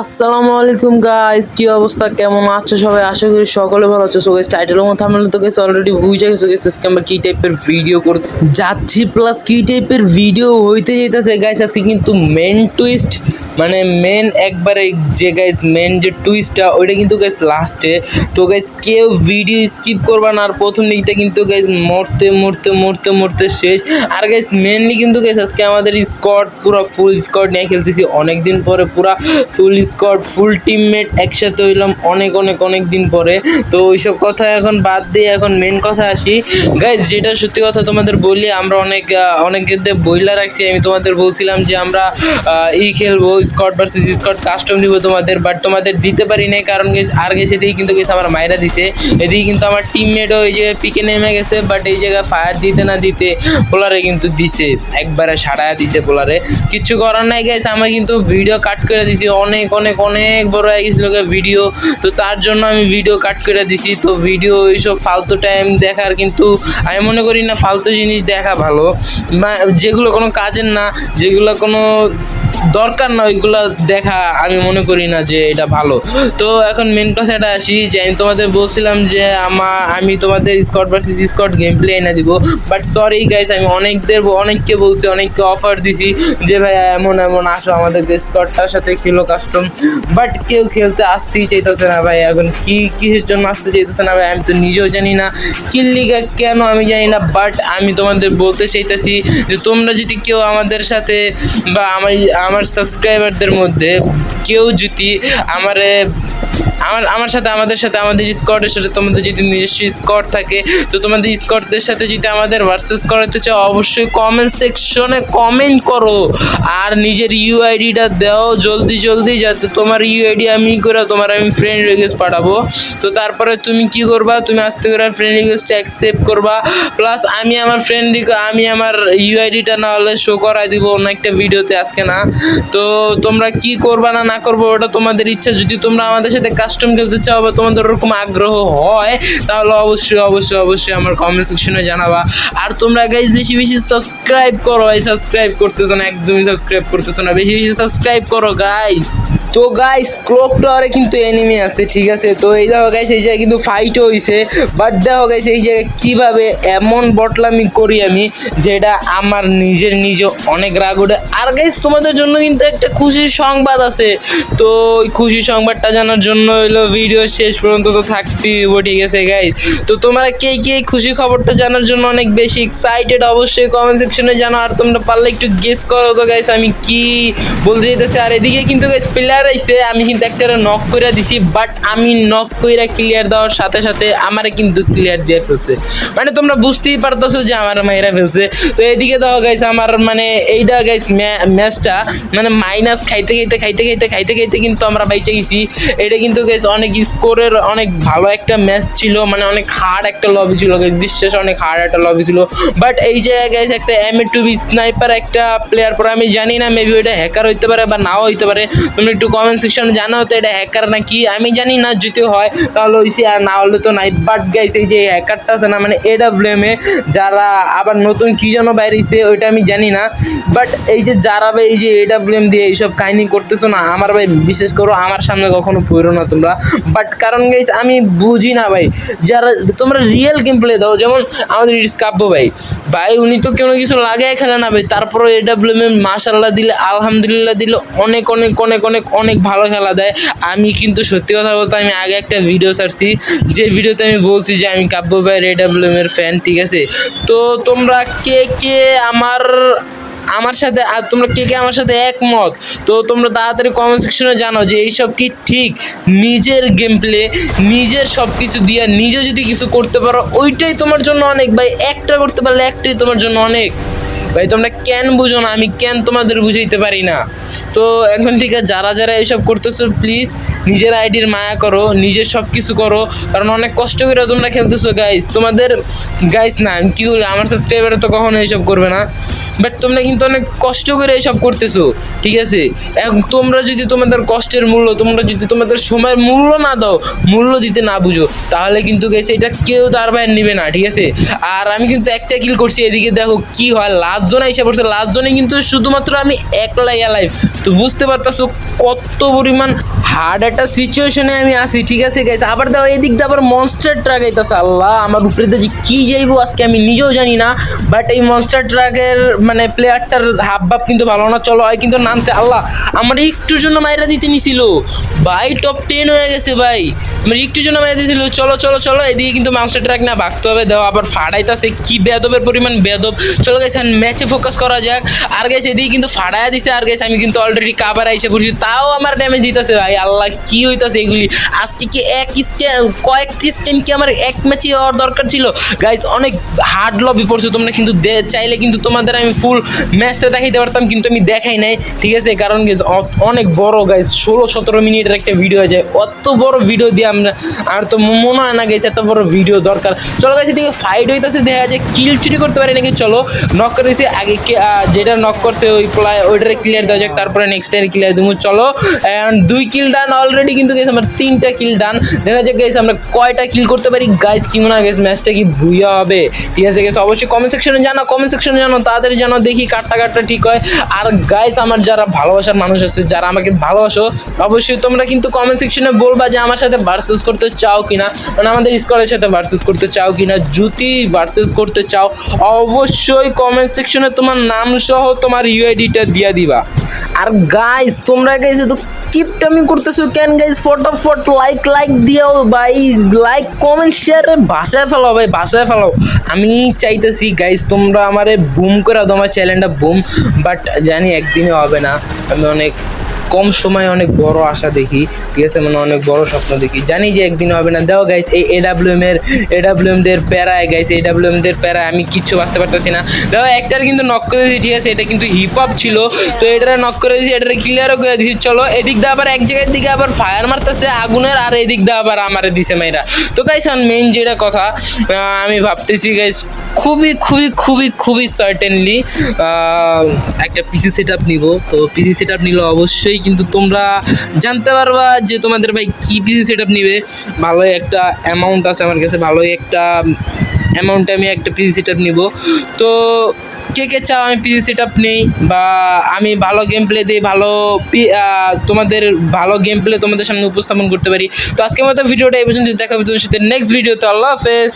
আসসালামু আলাইকুম গাইস কি অবস্থা? কেমন আছো সবাই? আশা করি সকলে ভালো আছো। সো গাইস মতো আমি তোকে তো গাইস অলরেডি বুঝে গেছো গাইস আজকে আমরা কি টাইপের ভিডিও করতে যাচ্ছি প্লাস কি টাইপের ভিডিও হইতে যেতেছে গাইস আজকে কিন্তু মেন টুইস্ট মানে মেন একবারে যে গাইস মেন যে টুইস্টটা ওইটা কিন্তু গাইস লাস্টে তো গাইস কেউ ভিডিও স্কিপ করবা না, আর প্রথম দিকটা কিন্তু গাইস মরতে মরতে মরতে মরতে শেষ। আর গাইস মেনলি কিন্তু গাইস আজকে আমাদের স্কট পুরো ফুল স্কট নিয়ে খেলতেছি। অনেক দিন পরে পুরো ফুল স্কট ফুল টিমমেট একসাথে হইলাম অনেক অনেক অনেক দিন পরে। তো ওইসব কথা এখন বাদ দিয়ে এখন মেন কথা আসি। গাইস যেটা সত্যি কথা তোমাদের বলি, আমরা অনেক দিয়ে বইলা রাখছি। আমি তোমাদের বলছিলাম যে আমরা ই খেলব স্কট ভার্সেস স্কট কাস্টম দিব তোমাদের বাট তোমাদের দিতে পারি নাই কারণ গেছে, আর গেছে এদিকে কিন্তু গেছে আমার মায়েরা দিছে। এদিকে কিন্তু আমার টিমমেটও ওই জায়গায় পিকে নেমে গেছে বাট এই জায়গায় ফায়ার দিতে না দিতে পোলারে কিন্তু দিছে, একবারে সাড়ায় দিছে পোলারে। কিচ্ছু করার নাই গেছে আমি কিন্তু ভিডিও কাট করে দিছি, অনেক অনেক অনেক বড় হয়ে গেছিল ভিডিও তো তার জন্য আমি ভিডিও কাট করে দিছি, তো ভিডিও এইসব ফালতু টাইম দেখার কিন্তু আমি মনে করি না ফালতু জিনিস দেখা ভালো। যেগুলো কোনো কাজের না, যেগুলো কোনো দরকার না, ওইগুলো দেখা, আমি মনে করি না যে এটা ভালো। তো এখন মেন কথাটা আসি যে, আমি তোমাদের বলছিলাম যে আমার আমি তোমাদের squad versus squad game play এনে দিব। বাট সরি গাইস আমি অনেকদের অনেককে বলছি, অনেককে অফার দিছি যে ভাই এমন এমন, আসো আমাদের স্কটটার সাথে খেলো কাস্টম বাট কেউ খেলতে আসতেই চাইতেছে না ভাই এখন কি, কিসের জন্য আসতে চাইতেছে না ভাই আমি তো নিজেও জানি না কিল্লিগা কেন, আমি জানি না। বাট আমি তোমাদের বলতে চাইতেছি যে, তোমরা যদি কেউ আমাদের সাথে বা আমার আমার সাবস্ক্রাইবারদের মধ্যে কেউ যদি আমারে আমার আমার সাথে, আমাদের সাথে, আমাদের স্কটের সাথে তোমাদের যদি নিজস্ব স্কট থাকে, তো তোমাদের স্কটদের সাথে যদি আমাদের ভার্সেস করাতে চাও, অবশ্যই কমেন্ট সেকশনে কমেন্ট করো। আর নিজের ইউআইডিটা দাও জলদি জলদি, যাতে তোমার ইউআইডি আমি করে তোমার আমি ফ্রেন্ড রিকোয়েস্ট পাঠাবো। তো তারপরে তুমি কি করবা? তুমি আস্তে করে ফ্রেন্ড রিকোয়েস্টটা অ্যাকসেপ্ট করবা। প্লাস আমি আমার ফ্রেন্ড আমি আমার ইউআইডিটা না হলে শো করাই দিব অন্য একটা ভিডিওতে আজকে না। তো তোমরা কি করবা না না করব, ওটা তোমাদের ইচ্ছা। যদি তোমরা আমাদের সাথে কাস্টম খেলতে চাও বা তোমাদের ওরকম আগ্রহ হয়, তাহলে অবশ্যই অবশ্যই অবশ্যই আমার কমেন্ট সেকশনে জানাবা। আর তোমরা গাইজ বেশি বেশি সাবস্ক্রাইব করো এই সাবস্ক্রাইব করতেছো না, একদমই সাবস্ক্রাইব করতেছো না, বেশি বেশি সাবস্ক্রাইব করো গাইজ তো গাইস ক্লক টাওয়ারে কিন্তু এনিমি আছে ঠিক আছে? তো এই দেখো গাইস এই জায়গায় কিন্তু ফাইট হইছে। বাট দেখো গাইস এই জায়গায় কীভাবে এমন বটলামি করি আমি যেটা আমার নিজের নিজে অনেক রাগ ওঠে। আর গাইস তোমাদের জন্য কিন্তু একটা খুশির সংবাদ আছে। তো ওই খুশি সংবাদটা জানার জন্য হইল ভিডিও শেষ পর্যন্ত তো থাকতেই হইবো, ঠিক আছে গাইস তো তোমরা কে কে খুশি খবরটা জানার জন্য অনেক বেশি এক্সাইটেড অবশ্যই কমেন্ট সেকশনে জানো আর তোমরা পারলে একটু গেস করো তো গাইস আমি কি বলতে যেতেছি আর এদিকে কিন্তু গাইস প্লেয়ার আইছে আমি কিন্তু একটা নক করে দিছি বাট আমি নক কইরা ক্লিয়ার দেওয়ার সাথে সাথে আমারে কিন্তু ক্লিয়ার দিয়ে ফেলছে। মানে তোমরা বুঝতেই পারতেছো যে আমার মায়েরা ফেলছে। তো এদিকে দাও গাইস আমার মানে এইটা গাইস ম্যাচটা মানে মাইনাস খাইতে খাইতে খাইতে খাইতে খাইতে খাইতে কিন্তু আমরা বাইচে গেছি। এটা কিন্তু গাইস অনেক স্কোরের অনেক ভালো একটা ম্যাচ ছিল মানে অনেক হার্ড একটা লবি ছিল বিশ্বাস, অনেক হার্ড একটা লবি ছিল। বাট এই জায়গায় গাইস একটা M A two B sniper একটা প্লেয়ার পরে, আমি জানি না মেবি ওইটা হ্যাকার হইতে পারে বা নাও হইতে পারে। তুমি একটু কমেন্ট সেকশনে জানাও তো এটা হ্যাকার না কি? আমি জানি না যদি হয়, তাহলে হইছে আর না হলে তো নাই। বাট গাইস এই যে হ্যাকারটা আছে না মানে এডাব্লিউএম যারা আবার নতুন কি যেন বাইরেছে, ওইটা আমি জানি না। বাট এই যে যারা ভাই, এই যে এডাব্লিউএম দিয়ে এইসব কাহিনী করতেছো না, আমার ভাই, বিশেষ করো আমার সামনে কখনো পড়ো না তোমরা। বাট কারণ গাইস আমি বুঝি না ভাই, যারা তোমরা রিয়েল গেম প্লে দাও, যেমন আমাদের ইটস কাব্য ভাই। ভাই, উনি তো কোনো কিছু লাগাই খেলে না ভাই তারপরে এডাব্লিউএম এ মাশাল্লাহ দিলে, আলহামদুলিল্লাহ দিলে অনেক অনেক অনেক অনেক অনেক ভালো খেলা দেয়। আমি কিন্তু সত্যি কথা বলতে আমি আগে একটা ভিডিও ছাড়ছি। যে ভিডিওতে আমি বলছি যে আমি কাব্য ভাই এডাব্লিউএম এর ফ্যান ঠিক আছে? তো তোমরা কে কে আমার আমার সাথে, আর তোমরা কে কে আমার সাথে একমত? তো তোমরা তাড়াতাড়ি কমেন্ট সেকশনে জানো যে এইসব কি ঠিক? নিজের গেম প্লে নিজের সব কিছু দিয়ে নিজে যদি কিছু করতে পারো, ওইটাই তোমার জন্য অনেক ভাই। একটা করতে পারলে একটাই তোমার জন্য অনেক। ভাই, তোমরা কেন বুঝো না? আমি কেন তোমাদের বুঝাইতে পারি না? তো এখন থেকে যারা যারা এইসব করতেছো প্লিজ নিজের আইডির মায়া করো, নিজের সব কিছু করো, কারণ অনেক কষ্ট করে তোমরা খেলতেছো গাইস তোমাদের গাইস না, আমি কি বলি আমার সাবস্ক্রাইবার তো কখনো এইসব করবে না। বাট তোমরা কিন্তু অনেক কষ্ট করে এইসব করতেছো, ঠিক আছে? তোমরা যদি তোমাদের কষ্টের মূল্য, তোমরা যদি তোমাদের সময়ের মূল্য না দাও, মূল্য দিতে না বুঝো, তাহলে কিন্তু গেছে এটা কেউ তার বাইরে নিবে না, ঠিক আছে? আর আমি কিন্তু একটা কিল করছি, এদিকে দেখো কি হয় লাস্ট জোনে এসে পড়ছে লাস্ট জোনে কিন্তু শুধুমাত্র আমি একলাই লাইভ তো বুঝতে পারতাছো কত পরিমাণ হার্ড একটা সিচুয়েশনে আমি আছি, ঠিক আছে গেছে আবার দেখো, এদিক দিয়ে আবার মনস্টার ট্রাক আইতাছে, আল্লাহ, আমার উপরে যে কি যাইবো আজকে আমি নিজেও জানি না বাট এই মনস্টার ট্রাকের মানে প্লেয়ারটার হাব ভাব কিন্তু ভালো না, চলো হয় কিন্তু নামছে, আল্লাহ, আমার একটুর জন্য মাইরা দিতে নিছিল। ভাই টপ টেন হয়ে গেছে ভাই, আমার একটু জন্য মাইরা দিয়েছিল চলো চলো চলো, এদিকে কিন্তু মনস্টার ট্রাক না, ভাগতে হবে দেওয়া আবার ফাড়াইতাছে, কি বেদবের পরিমাণ বেদব চলো গেছে ম্যাচে ফোকাস করা যাক। আর গেছে এদিকে কিন্তু ফাড়াইয়া দিছে আর গেছে আমি কিন্তু অলরেডি কাবার আইসে পড়ছি। তাও আমার ড্যামেজ দিতেছে ভাই। আল্লাহ, কি হইতাছে এগুলি? আজকে কি এক কয়েকটি স্টেম কি আমার এক ম্যাচে হওয়ার দরকার ছিল? গাইজ অনেক হার্ড লবি পড়ছে। তোমরা কিন্তু চাইলে কিন্তু তোমাদের আমি ফুল ম্যাচটা দেখাইতে পারতাম, কিন্তু আমি দেখাই নাই। ঠিক আছে? কারণ অনেক বড় গাইজ ষোলো সতেরো মিনিটের একটা ভিডিও হয়ে যায় অত বড় ভিডিও দিয়ে আমরা, আর তো মনে হয় না গেছে এত বড় ভিডিও দরকার। চলো গাইছে দিকে ফাইট হইতাছে। দেখা যায় কিল চুরি করতে পারি নাকি? চলো নক করেছি আগে যেটা নক করছে ওই প্লাই ওইটারে ক্লিয়ার দেওয়া যাক, তারপরে নেক্সট টাইম ক্লিয়ার দেবো চলো দুই কিল ডান অলরেডি কিন্তু গেছে আমার তিনটা কিল ডান দেখা যাক গেছে আমরা কয়টা কিল করতে পারি। গাইজ কি মনে হয় ম্যাচটা কি ভুইয়া হবে? ঠিক আছে গেছে অবশ্যই কমেন্ট সেকশনে জানো কমেন্ট সেকশনে জানো, তাড়াতাড়ি জানো, দেখি কাটটা কাটটা ঠিক হয়। আর গাইজ আমার যারা ভালোবাসার মানুষ আছে, যারা আমাকে ভালোবাসো, অবশ্যই তোমরা কিন্তু কমেন্ট সেকশনে বলবা যে আমার সাথে ভার্সেস করতে চাও কিনা। মানে আমাদের স্কোয়ারের সাথে ভার্সেস করতে চাও কিনা যদি ভার্সেস করতে চাও, অবশ্যই কমেন্ট সেকশনে তোমার নাম সহ তোমার ইউআইডিটা দিয়া দিবা। আর গাইস তোমরা গাইস তো কিপটামি করতেছো কেন গাইজ ফটোফট লাইক লাইক দিও ভাই লাইক কমেন্ট শেয়ার ভাষায় ফেলাও ভাই ভাষায় ফেলাও। আমি চাইতেছি গাইস তোমরা আমারে বুম করে দাও, আমার চ্যানেলটা বুম বাট জানি একদিনে হবে না। আমি অনেক কম সময়ে অনেক বড় আশা দেখি, ঠিক আছে? মানে অনেক বড় স্বপ্ন দেখি। জানি যে একদিন হবে না। দেও গাইস এই এডাব্লিউএম এর এডাব্লিউএম দের প্যারায় গাইস এডাব্লিউএম দের প্যারায় আমি কিচ্ছু বাঁচতে পারতেছি না। দেখো একটার কিন্তু নক করে দিয়েছি, ঠিক আছে? এটা কিন্তু হিপ হপ ছিল। তো এটারে নক করে দিয়েছি, এটারে ক্লিয়ারও করে দিয়েছি। চলো, এদিক দিয়ে আবার এক জায়গার দিকে আবার ফায়ার মারতেছে আগুনের, আর এদিক দিয়ে আবার আমারে দিছে মাইরা। তো গাইস মেইন যেটা কথা আমি ভাবতেছি গাইস খুবই খুবই খুবই খুবই সার্টেনলি একটা পিসি সেট আপ নিব। তো পিসি সেট আপ নিলে অবশ্যই কিন্তু তোমরা জানতে পারবা যে তোমাদের ভাই কী পিসি সেট আপ নিবে। ভালোই একটা অ্যামাউন্ট আছে আমার কাছে, ভালোই একটা অ্যামাউন্টে আমি একটা পিসি সেট আপ নিব। তো কে কে চাও আমি পিসি সেট আপ নেই বা আমি ভালো গেম প্লে দিই ভালো তোমাদের ভালো গেম প্লে তোমাদের সামনে উপস্থাপন করতে পারি। তো আজকের মতো ভিডিওটা এই পর্যন্ত দেখা হবে সাথে নেক্সট ভিডিওতে আল্লাহ হাফেজ।